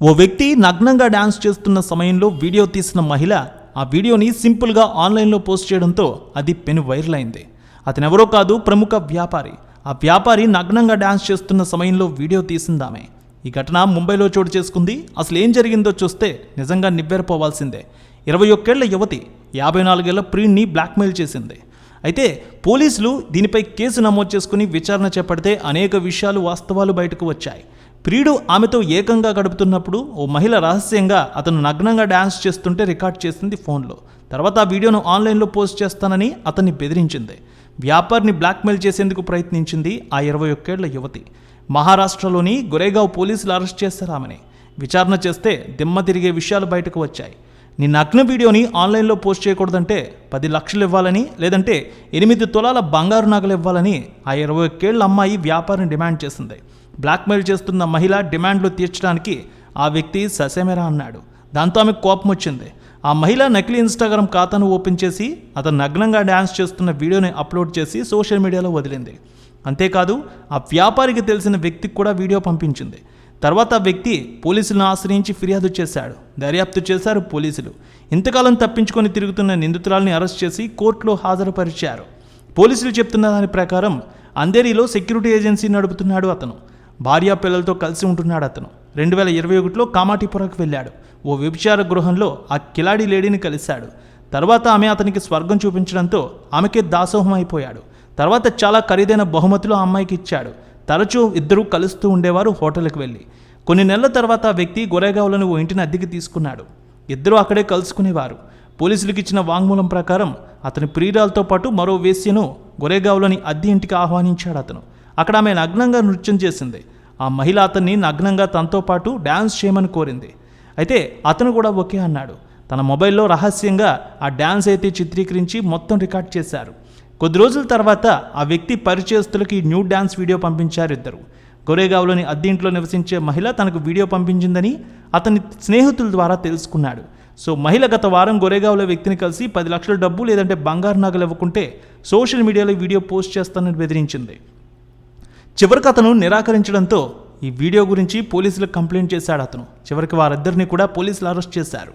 ఓ వ్యక్తి నగ్నంగా డ్యాన్స్ చేస్తున్న సమయంలో వీడియో తీసిన మహిళ ఆ వీడియోని సింపుల్గా ఆన్లైన్లో పోస్ట్ చేయడంతో అది పెను వైరల్ అయింది అతనెవరో కాదు ప్రముఖ వ్యాపారి. ఆ వ్యాపారి నగ్నంగా డ్యాన్స్ చేస్తున్న సమయంలో వీడియో తీసిందామె. ఈ ఘటన ముంబైలో చోటు చేసుకుంది. అసలు ఏం జరిగిందో చూస్తే నిజంగా నివ్వెరపోవాల్సిందే. ఇరవై ఒక్కేళ్ళ యువతి యాభై నాలుగేళ్ళ ప్రియుణ్ణి బ్లాక్మెయిల్ చేసింది. అయితే పోలీసులు దీనిపై కేసు నమోదు చేసుకుని విచారణ చేపడితే అనేక విషయాలు వాస్తవాలు బయటకు వచ్చాయి. ప్రియుడు ఆమెతో ఏకంగా గడుపుతున్నప్పుడు ఓ మహిళ రహస్యంగా అతను నగ్నంగా డ్యాన్స్ చేస్తుంటే రికార్డ్ చేసింది ఫోన్లో. తర్వాత ఆ వీడియోను ఆన్లైన్లో పోస్ట్ చేస్తానని అతన్ని బెదిరించింది. వ్యాపారిని బ్లాక్మెయిల్ చేసేందుకు ప్రయత్నించింది ఆ ఇరవై ఒక్కేళ్ళ యువతి. మహారాష్ట్రలోని గొరేగావ్ పోలీసులు అరెస్ట్ చేశారు ఆమెని. విచారణ చేస్తే దిమ్మ తిరిగే విషయాలు బయటకు వచ్చాయి. నీ నగ్న వీడియోని ఆన్లైన్లో పోస్ట్ చేయకూడదంటే పది లక్షలు ఇవ్వాలని లేదంటే ఎనిమిది తులాల బంగారు నగలు ఇవ్వాలని ఆ ఇరవై ఒక్కేళ్ళ అమ్మాయి వ్యాపారిని డిమాండ్ చేసింది. బ్లాక్మెయిల్ చేస్తున్న మహిళ డిమాండ్లు తీర్చడానికి ఆ వ్యక్తి ససేమెరా అన్నాడు. దాంతో ఆమెకు కోపం వచ్చింది. ఆ మహిళ నకిలీ ఇన్స్టాగ్రామ్ ఖాతాను ఓపెన్ చేసి అతను నగ్నంగా డ్యాన్స్ చేస్తున్న వీడియోని అప్లోడ్ చేసి సోషల్ మీడియాలో వదిలింది. అంతేకాదు ఆ వ్యాపారికి తెలిసిన వ్యక్తికి కూడా వీడియో పంపించింది. తర్వాత ఆ వ్యక్తి పోలీసులను ఆశ్రయించి ఫిర్యాదు చేశాడు. దర్యాప్తు చేశారు పోలీసులు. ఇంతకాలం తప్పించుకొని తిరుగుతున్న నిందితురాల్ని అరెస్ట్ చేసి కోర్టులో హాజరుపరిచారు. పోలీసులు చెప్తున్న దాని ప్రకారం అంధేరిలో సెక్యూరిటీ ఏజెన్సీ నడుపుతున్నాడు అతను. భార్యా పిల్లలతో కలిసి ఉంటున్నాడు అతను. రెండు వేల ఇరవై ఒకటిలో కామాటిపురకు వెళ్ళాడు. ఓ వ్యభిచార గృహంలో ఆ కిలాడి లేడీని కలిశాడు. తర్వాత ఆమె అతనికి స్వర్గం చూపించడంతో ఆమెకే దాసోహం అయిపోయాడు తర్వాత చాలా ఖరీదైన బహుమతులు ఆ అమ్మాయికి ఇచ్చాడు. తరచూ ఇద్దరూ కలుస్తూ ఉండేవారు హోటల్కి వెళ్ళి. కొన్ని నెలల తర్వాత ఆ వ్యక్తి గొరేగావులను ఓ ఇంటిని అద్దెకి తీసుకున్నాడు. ఇద్దరూ అక్కడే కలుసుకునేవారు. పోలీసులకు ఇచ్చిన వాంగ్మూలం ప్రకారం అతని ప్రియురాలతో పాటు మరో వేశ్యను గొరేగావ్లోని అద్దె ఇంటికి ఆహ్వానించాడు అతను. అక్కడ ఆమె నగ్నంగా నృత్యం చేసింది. ఆ మహిళ అతన్ని నగ్నంగా తనతో పాటు డ్యాన్స్ చేయమని కోరింది. అయితే అతను కూడా ఓకే అన్నాడు. తన మొబైల్లో రహస్యంగా ఆ డ్యాన్స్ అయితే చిత్రీకరించి మొత్తం రికార్డ్ చేశారు. కొద్ది రోజుల తర్వాత ఆ వ్యక్తి పరిచయస్తులకి న్యూ డ్యాన్స్ వీడియో పంపించారు ఇద్దరు. గొరేగావ్లోని అద్దీంట్లో నివసించే మహిళ తనకు వీడియో పంపించిందని అతని స్నేహితుల ద్వారా తెలుసుకున్నాడు. సో మహిళ గత వారం గొరేగావ్లో వ్యక్తిని కలిసి పది లక్షల డబ్బు లేదంటే బంగారు నగలు ఇవ్వకుంటే సోషల్ మీడియాలో వీడియో పోస్ట్ చేస్తానని బెదిరించింది. చివరికి అతను నిరాకరించడంతో ఈ వీడియో గురించి పోలీసులకు కంప్లైంట్ చేశాడు అతను. చివరికి వారిద్దరిని కూడా పోలీసులు అరెస్ట్ చేశారు.